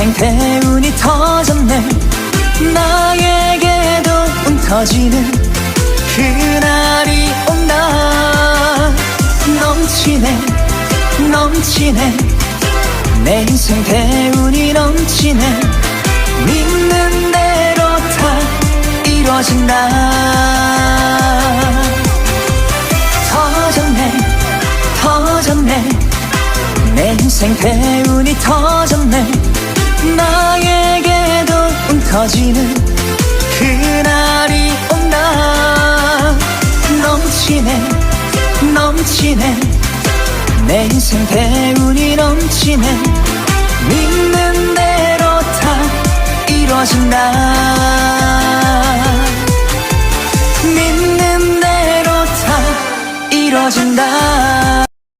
인생 대운이 터졌네. 나에게도 운 터지는 그날이 온다. 넘치네 넘치네. 내 인생 대운이 넘치네. 믿는 대로 다 이루어진다. 터졌네 터졌네. 내 인생 대운이 터졌네 운 터지는 그날이 온다. 넘치네 넘치네. 내 인생 대운이 넘치네. 믿는 대로 다 이루어진다. 믿는 대로 다 이루어진다